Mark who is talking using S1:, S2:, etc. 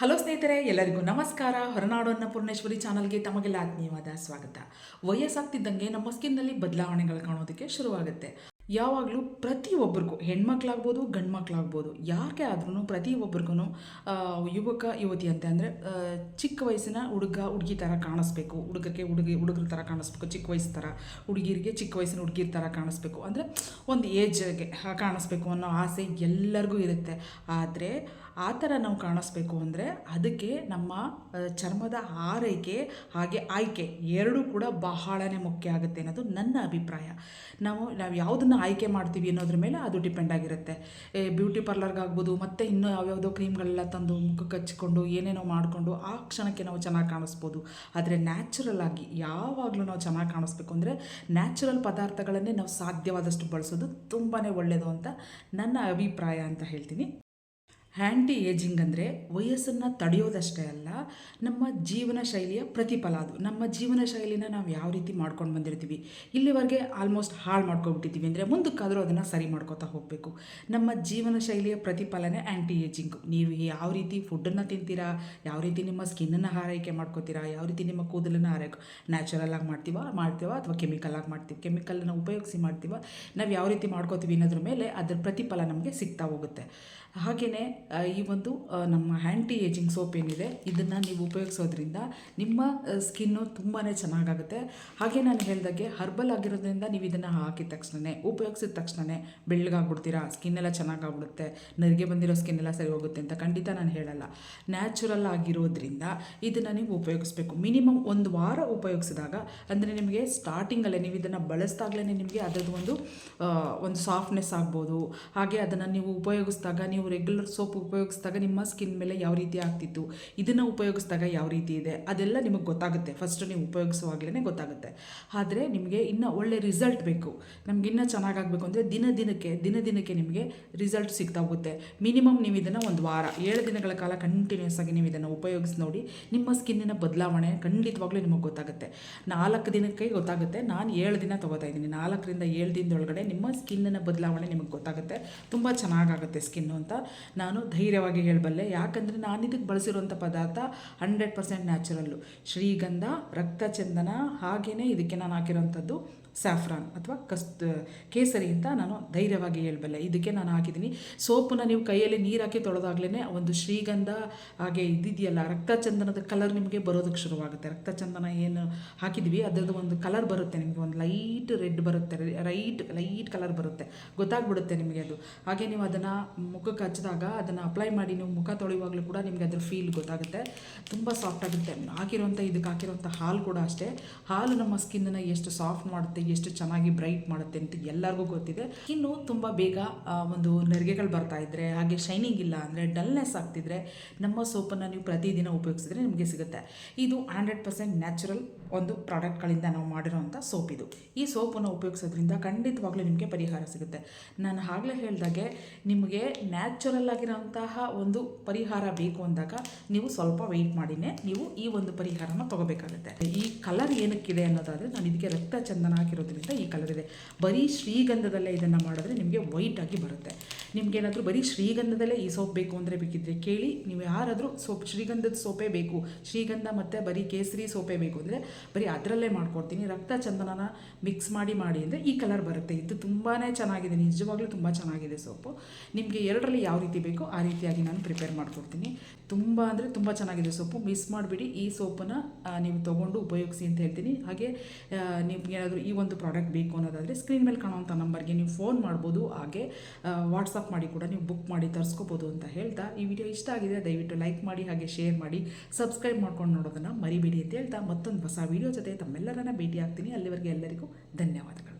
S1: Hello ಸ್ನೇಹಿತರೆ, ಎಲ್ಲರಿಗೂ ನಮಸ್ಕಾರ. ಹೊರನಾಡು ಅನ್ನಪೂರ್ಣೇಶ್ವರಿ ಚಾನಲ್ಗೆ ತಮಗೆಲ್ಲ ಆತ್ಮೀಯವಾದ ಸ್ವಾಗತ. ವಯಸ್ಸಾಗ್ತಿದ್ದಂಗೆ ನಮ್ಮ ಸ್ಕಿನ್ನಲ್ಲಿ ಬದಲಾವಣೆಗಳು ಕಾಣೋದಕ್ಕೆ ಶುರುವಾಗುತ್ತೆ. ಯಾವಾಗಲೂ ಪ್ರತಿಯೊಬ್ಬರಿಗೂ, ಹೆಣ್ಮಕ್ಳಾಗ್ಬೋದು ಗಂಡು ಮಕ್ಳಾಗ್ಬೋದು ಯಾರಿಗೆ ಆದ್ರೂ ಪ್ರತಿಯೊಬ್ಬರಿಗೂ ಯುವಕ, ಯುವತಿ ಅಂತ ಅಂದರೆ ಚಿಕ್ಕ ವಯಸ್ಸಿನ ಹುಡುಗ, ಹುಡುಗಿ ಥರ ಕಾಣಿಸ್ಬೇಕು. ಹುಡುಗಕ್ಕೆ ಹುಡುಗಿ, ಹುಡುಗರ ಥರ ಕಾಣಿಸ್ಬೇಕು. ಚಿಕ್ಕ ವಯಸ್ಸು ಥರ ಹುಡುಗಿರಿಗೆ ಚಿಕ್ಕ ವಯಸ್ಸಿನ ಹುಡುಗಿರ ಥರ ಕಾಣಿಸ್ಬೇಕು. ಅಂದರೆ ಒಂದು ಏಜ್ಗೆ ಕಾಣಿಸ್ಬೇಕು ಅನ್ನೋ ಆಸೆ ಎಲ್ಲರಿಗೂ ಇರುತ್ತೆ. ಆದರೆ ಆ ಥರ ನಾವು ಕಾಣಿಸ್ಬೇಕು ಅಂದರೆ ಅದಕ್ಕೆ ನಮ್ಮ ಚರ್ಮದ ಆರೈಕೆ ಹಾಗೆ ಆಯ್ಕೆ ಎರಡೂ ಕೂಡ ಬಹಳನೇ ಮುಖ್ಯ ಆಗುತ್ತೆ ಅನ್ನೋದು ನನ್ನ ಅಭಿಪ್ರಾಯ. ನಾವು ನಾವು ಯಾವುದನ್ನು ಆಯ್ಕೆ ಮಾಡ್ತೀವಿ ಅನ್ನೋದ್ರ ಮೇಲೆ ಅದು ಡಿಪೆಂಡ್ ಆಗಿರುತ್ತೆ. ಬ್ಯೂಟಿ ಪಾರ್ಲರ್ಗಾಗ್ಬೋದು, ಮತ್ತು ಇನ್ನೂ ಯಾವ್ಯಾವುದೋ ಕ್ರೀಮ್ಗಳೆಲ್ಲ ತಂದು ಮುಖಕ್ಕೆ ಹಚ್ಕೊಂಡು, ಏನೇನೋ ಮಾಡಿಕೊಂಡು, ಆ ಕ್ಷಣಕ್ಕೆ ನಾವು ಚೆನ್ನಾಗಿ ಕಾಣಿಸ್ಬೋದು. ಆದರೆ ನ್ಯಾಚುರಲ್ ಆಗಿ ಯಾವಾಗಲೂ ನಾವು ಚೆನ್ನಾಗಿ ಕಾಣಿಸ್ಬೇಕು ಅಂದರೆ ನ್ಯಾಚುರಲ್ ಪದಾರ್ಥಗಳನ್ನೇ ನಾವು ಸಾಧ್ಯವಾದಷ್ಟು ಬಳಸೋದು ತುಂಬಾ ಒಳ್ಳೆಯದು ಅಂತ ನನ್ನ ಅಭಿಪ್ರಾಯ ಅಂತ ಹೇಳ್ತೀನಿ. ಹ್ಯಾಂಟಿ ಏಜಿಂಗ್ ಅಂದರೆ ವಯಸ್ಸನ್ನು ತಡೆಯೋದಷ್ಟೇ ಅಲ್ಲ, ನಮ್ಮ ಜೀವನ ಶೈಲಿಯ ಪ್ರತಿಫಲ ಅದು. ನಮ್ಮ ಜೀವನ ಶೈಲಿನ ನಾವು ಯಾವ ರೀತಿ ಮಾಡ್ಕೊಂಡು ಬಂದಿರ್ತೀವಿ, ಇಲ್ಲಿವರೆಗೆ ಆಲ್ಮೋಸ್ಟ್ ಹಾಳು ಮಾಡ್ಕೊಬಿಟ್ಟಿದ್ದೀವಿ ಅಂದರೆ ಮುಂದಕ್ಕಾದರೂ ಅದನ್ನು ಸರಿ ಮಾಡ್ಕೋತಾ ಹೋಗಬೇಕು. ನಮ್ಮ ಜೀವನ ಶೈಲಿಯ ಪ್ರತಿಫಲನೇ ಆ್ಯಂಟಿ ಏಜಿಂಗು ನೀವು ಯಾವ ರೀತಿ ಫುಡ್ಡನ್ನು ತಿಂತೀರಾ, ಯಾವ ರೀತಿ ನಿಮ್ಮ ಸ್ಕಿನ್ನನ್ನು ಆರೈಕೆ ಮಾಡ್ಕೋತೀರಾ, ಯಾವ ರೀತಿ ನಿಮ್ಮ ಕೂದಲನ್ನು ಆರೈಕೆ ನ್ಯಾಚುರಲ್ ಆಗಿ ಮಾಡ್ತೀವ ಮಾಡ್ತೀವ ಅಥವಾ ಕೆಮಿಕಲ್ ಆಗಿ ಮಾಡ್ತೀವಿ ಕೆಮಿಕಲನ್ನು ಉಪಯೋಗಿಸಿ ಮಾಡ್ತೀವ, ನಾವು ಯಾವ ರೀತಿ ಮಾಡ್ಕೋತೀವಿ ಅನ್ನೋದ್ರ ಮೇಲೆ ಅದರ ಪ್ರತಿಫಲ ನಮಗೆ ಸಿಗ್ತಾ ಹೋಗುತ್ತೆ. ಹಾಗೆಯೇ ಈ ಒಂದು ನಮ್ಮ ಆ್ಯಂಟಿ ಏಜಿಂಗ್ ಸೋಪ್ ಏನಿದೆ, ಇದನ್ನು ನೀವು ಉಪಯೋಗಿಸೋದ್ರಿಂದ ನಿಮ್ಮ ಸ್ಕಿನ್ನು ತುಂಬಾ ಚೆನ್ನಾಗಾಗುತ್ತೆ. ಹಾಗೆ ನಾನು ಹೇಳ್ದಾಗೆ ಹರ್ಬಲ್ ಆಗಿರೋದ್ರಿಂದ ನೀವು ಇದನ್ನು ಹಾಕಿದ ತಕ್ಷಣವೇ ಉಪಯೋಗಿಸಿದ ತಕ್ಷಣವೇ ಬೆಳ್ಳಗಾಗ್ಬಿಡ್ತೀರಾ ಸ್ಕಿನ್ ಎಲ್ಲ ಚೆನ್ನಾಗಾಗ್ಬಿಡುತ್ತೆ, ನರಿಗೆ ಬಂದಿರೋ ಸ್ಕಿನ್ ಎಲ್ಲ ಸರಿ ಹೋಗುತ್ತೆ ಅಂತ ಖಂಡಿತ ನಾನು ಹೇಳಲ್ಲ. ನ್ಯಾಚುರಲ್ ಆಗಿರೋದ್ರಿಂದ ಇದನ್ನು ನೀವು ಉಪಯೋಗಿಸ್ಬೇಕು. ಮಿನಿಮಮ್ ಒಂದು ವಾರ ಉಪಯೋಗಿಸಿದಾಗ, ಅಂದರೆ ನಿಮಗೆ ಸ್ಟಾರ್ಟಿಂಗಲ್ಲೇ ನೀವು ಇದನ್ನು ಬಳಸಿದಾಗಲೇ ನಿಮಗೆ ಅದರದ್ದು ಒಂದು ಒಂದು ಸಾಫ್ಟ್ನೆಸ್ ಆಗ್ಬೋದು. ಹಾಗೆ ಅದನ್ನು ನೀವು ಉಪಯೋಗಿಸಿದಾಗ ನೀವು ರೆಗ್ಯುಲರ್ ಸೋಪ್ ಉಪಯೋಗಿಸಿದಾಗ ನಿಮ್ಮ ಸ್ಕಿನ್ ಮೇಲೆ ಯಾವ ರೀತಿ ಆಗ್ತಿತ್ತು, ಇದನ್ನು ಉಪಯೋಗಿಸಿದಾಗ ಯಾವ ರೀತಿ ಇದೆ, ಅದೆಲ್ಲ ನಿಮಗೆ ಗೊತ್ತಾಗುತ್ತೆ. ಫಸ್ಟ್ ನೀವು ಉಪಯೋಗಿಸುವಾಗಲೇ ಗೊತ್ತಾಗುತ್ತೆ. ಆದರೆ ನಿಮಗೆ ಇನ್ನೂ ಒಳ್ಳೆ ರಿಸಲ್ಟ್ ಬೇಕು. ನಮ್ಗೆ ಇನ್ನೂ ಚೆನ್ನಾಗಾಗಬೇಕು ಅಂದರೆ ದಿನ ದಿನಕ್ಕೆ ದಿನ ದಿನಕ್ಕೆ ನಿಮಗೆ ರಿಸಲ್ಟ್ ಸಿಗ್ತಾ ಹೋಗುತ್ತೆ. ಮಿನಿಮಮ್ ನೀವು ಇದನ್ನು ಒಂದು ವಾರ, ಏಳು ದಿನಗಳ ಕಾಲ ಕಂಟಿನ್ಯೂಸ್ ಆಗಿ ನೀವು ಇದನ್ನು ಉಪಯೋಗಿಸಿ ನೋಡಿ, ನಿಮ್ಮ ಸ್ಕಿನ್ನಿನ ಬದಲಾವಣೆ ಖಂಡಿತವಾಗ್ಲೂ ನಿಮಗೆ ಗೊತ್ತಾಗುತ್ತೆ. ನಾಲ್ಕು ದಿನಕ್ಕೆ ಗೊತ್ತಾಗುತ್ತೆ. ನಾನು ಏಳು ದಿನ ತೊಗೋತಾ ಇದ್ದೀನಿ. ನಾಲ್ಕರಿಂದ ಏಳು ದಿನದೊಳಗಡೆ ನಿಮ್ಮ ಸ್ಕಿನ್ನಿನ ಬದಲಾವಣೆ ನಿಮಗೆ ಗೊತ್ತಾಗುತ್ತೆ. ತುಂಬ ಚೆನ್ನಾಗಾಗುತ್ತೆ ಸ್ಕಿನ್ನು ಅಂತ. ನಾನು ಧೈರ್ಯವಾಗಿ ಹೇಳಬಲ್ಲೆ. ಯಾಕಂದರೆ ನಾನು ಇದಕ್ಕೆ ಬಳಸಿರುವಂಥ ಪದಾರ್ಥ ಹಂಡ್ರೆಡ್ ಪರ್ಸೆಂಟ್ ನ್ಯಾಚುರಲ್ಲು ಶ್ರೀಗಂಧ, ರಕ್ತಚಂದನ ಹಾಗೆಯೇ ಇದಕ್ಕೆ ನಾನು ಹಾಕಿರೋಂಥದ್ದು ಸ್ಯಾಫ್ರಾನ್ ಅಥವಾ ಕಸ್ ಕೇಸರಿ ಅಂತ ನಾನು ಧೈರ್ಯವಾಗಿ ಹೇಳಬಲ್ಲೆ. ಇದಕ್ಕೆ ನಾನು ಹಾಕಿದ್ದೀನಿ. ಸೋಪನ್ನ ನೀವು ಕೈಯಲ್ಲಿ ನೀರು ಹಾಕಿ ತೊಳೆದಾಗ್ಲೇ ಒಂದು ಶ್ರೀಗಂಧ ಹಾಗೆ ಇದಿದೆಯಲ್ಲ, ರಕ್ತಚಂದನದ ಕಲರ್ ನಿಮಗೆ ಬರೋದಕ್ಕೆ ಶುರುವಾಗುತ್ತೆ. ರಕ್ತಚಂದನ ಏನು ಹಾಕಿದ್ವಿ, ಅದರದ್ದು ಒಂದು ಕಲರ್ ಬರುತ್ತೆ ನಿಮಗೆ, ಒಂದು ಲೈಟ್ ರೆಡ್ ಬರುತ್ತೆ. ರೈಟ್ ಲೈಟ್ ಕಲರ್ ಬರುತ್ತೆ. ಗೊತ್ತಾಗ್ಬಿಡುತ್ತೆ ನಿಮಗೆ ಅದು. ಹಾಗೆ ನೀವು ಅದನ್ನು ಮುಖಕ್ಕೆ ಹಚ್ಚಿದಾಗ ಅದನ್ನು ಅಪ್ಲೈ ಮಾಡಿ ನೀವು ಮುಖ ತೊಳೆಯುವಾಗಲೂ ಕೂಡ ನಿಮಗೆ ಅದರ ಫೀಲ್ ಗೊತ್ತಾಗುತ್ತೆ. ತುಂಬ ಸಾಫ್ಟ್ ಆಗುತ್ತೆ. ಹಾಕಿರುವಂಥ ಇದಕ್ಕೆ ಹಾಕಿರೋಂಥ ಹಾಲು ಕೂಡ ಅಷ್ಟೇ. ಹಾಲು ನಮ್ಮ ಸ್ಕಿನ್ನನ್ನು ಎಷ್ಟು ಸಾಫ್ಟ್ ಮಾಡುತ್ತೆ ಎಷ್ಟು ಚೆನ್ನಾಗಿ ಬ್ರೈಟ್ ಮಾಡುತ್ತೆ ಅಂತ ಎಲ್ಲರಿಗೂ ಗೊತ್ತಿದೆ. ಇನ್ನು ತುಂಬ ಬೇಗ ಒಂದು ನೆರಿಗೆಗಳು ಬರ್ತಾ ಇದ್ದರೆ ಹಾಗೆ ಶೈನಿಂಗ್ ಇಲ್ಲ ಅಂದರೆ ಡಲ್ನೆಸ್ ಆಗ್ತಿದ್ರೆ ನಮ್ಮ ಸೋಪನ್ನು ನೀವು ಪ್ರತಿದಿನ ಉಪಯೋಗಿಸಿದ್ರೆ ನಿಮಗೆ ಸಿಗುತ್ತೆ. ಇದು ಹಂಡ್ರೆಡ್ ಪರ್ಸೆಂಟ್ ನ್ಯಾಚುರಲ್ ಒಂದು ಪ್ರಾಡಕ್ಟ್ಗಳಿಂದ ನಾವು ಮಾಡಿರೋವಂಥ ಸೋಪ್ ಇದು. ಈ ಸೋಪನ್ನು ಉಪಯೋಗಿಸೋದ್ರಿಂದ ಖಂಡಿತವಾಗ್ಲೂ ನಿಮಗೆ ಪರಿಹಾರ ಸಿಗುತ್ತೆ. ನಾನು ಆಗಲೇ ಹೇಳಿದಾಗೆ ನಿಮಗೆ ನ್ಯಾಚುರಲ್ ಆಗಿರೋಂತಹ ಒಂದು ಪರಿಹಾರ ಬೇಕು ಅಂದಾಗ ನೀವು ಸ್ವಲ್ಪ ವೆಯ್ಟ್ ಮಾಡಿನೇ ನೀವು ಈ ಒಂದು ಪರಿಹಾರನ ತಗೋಬೇಕಾಗುತ್ತೆ. ಈ ಕಲರ್ ಏನಕ್ಕಿದೆ ಅನ್ನೋದಾದರೆ ನಾನು ಇದಕ್ಕೆ ರಕ್ತ ಚಂದನ ಹಾಕಿರೋದ್ರಿಂದ ಈ ಕಲರ್ ಇದೆ ಬರೀ ಶ್ರೀಗಂಧದಲ್ಲೇ ಇದನ್ನು ಮಾಡಿದ್ರೆ ನಿಮಗೆ ವೈಟ್ ಆಗಿ ಬರುತ್ತೆ. ನಿಮ್ಗೇನಾದರೂ ಬರೀ ಶ್ರೀಗಂಧದಲ್ಲೇ ಈ ಸೋಪ್ ಬೇಕು ಅಂದರೆ ಬೇಕಿದ್ರೆ ಕೇಳಿ, ನೀವು ಯಾರಾದರೂ ಸೋಪ್, ಶ್ರೀಗಂಧದ ಸೋಪೇ ಬೇಕು, ಶ್ರೀಗಂಧ ಮತ್ತು ಬರೀ ಕೇಸರಿ ಸೋಪೇ ಬೇಕು ಅಂದರೆ ಬರೀ ಅದರಲ್ಲೇ ಮಾಡ್ಕೊಡ್ತೀನಿ. ರಕ್ತ ಚಂದನನ ಮಿಕ್ಸ್ ಮಾಡಿ ಮಾಡಿ ಅಂದರೆ ಈ ಕಲರ್ ಬರುತ್ತೆ. ಇದು ತುಂಬಾ ಚೆನ್ನಾಗಿದೆ, ನಿಜವಾಗ್ಲೂ ತುಂಬ ಚೆನ್ನಾಗಿದೆ ಸೋಪು. ನಿಮಗೆ ಎರಡರಲ್ಲಿ ಯಾವ ರೀತಿ ಬೇಕೋ ಆ ರೀತಿಯಾಗಿ ನಾನು ಪ್ರಿಪೇರ್ ಮಾಡ್ಕೊಡ್ತೀನಿ. ತುಂಬ ಅಂದರೆ ತುಂಬ ಚೆನ್ನಾಗಿದೆ ಸೋಪು. ಮಿಸ್ ಮಾಡಿಬಿಡಿ, ಈ ಸೋಪನ್ನು ನೀವು ತೊಗೊಂಡು ಉಪಯೋಗಿಸಿ ಅಂತ ಹೇಳ್ತೀನಿ. ಹಾಗೆ ನಿಮ್ಗೆ ಏನಾದರೂ ಈ ಒಂದು ಪ್ರಾಡಕ್ಟ್ ಬೇಕು ಅನ್ನೋದಾದರೆ ಸ್ಕ್ರೀನ್ ಮೇಲೆ ಕಾಣುವಂಥ ನಂಬರ್ಗೆ ನೀವು ಫೋನ್ ಮಾಡ್ಬೋದು. ಹಾಗೆ ವಾಟ್ಸಪ್ ಮಾಡಿ ಕೂಡ ನೀವು ಬುಕ್ ಮಾಡಿ ತರಿಸ್ಕೋಬೋದು ಅಂತ ಹೇಳ್ತಾ ಈ ವಿಡಿಯೋ ಇಷ್ಟ ಆಗಿದೆ, ದಯವಿಟ್ಟು ಲೈಕ್ ಮಾಡಿ ಹಾಗೆ ಶೇರ್ ಮಾಡಿ ಸಬ್ಸ್ಕ್ರೈಬ್ ಮಾಡ್ಕೊಂಡು ನೋಡೋದನ್ನು ಮರಿಬೇಡಿ ಅಂತ ಹೇಳ್ತಾ ಮತ್ತೊಂದು ಹೊಸ ವಿಡಿಯೋ ಜೊತೆ ತಮ್ಮೆಲ್ಲರನ್ನ ಭೇಟಿ ಆಗ್ತೀನಿ ಅಲ್ಲಿವರೆಗೆ ಎಲ್ಲರಿಗೂ ಧನ್ಯವಾದಗಳು.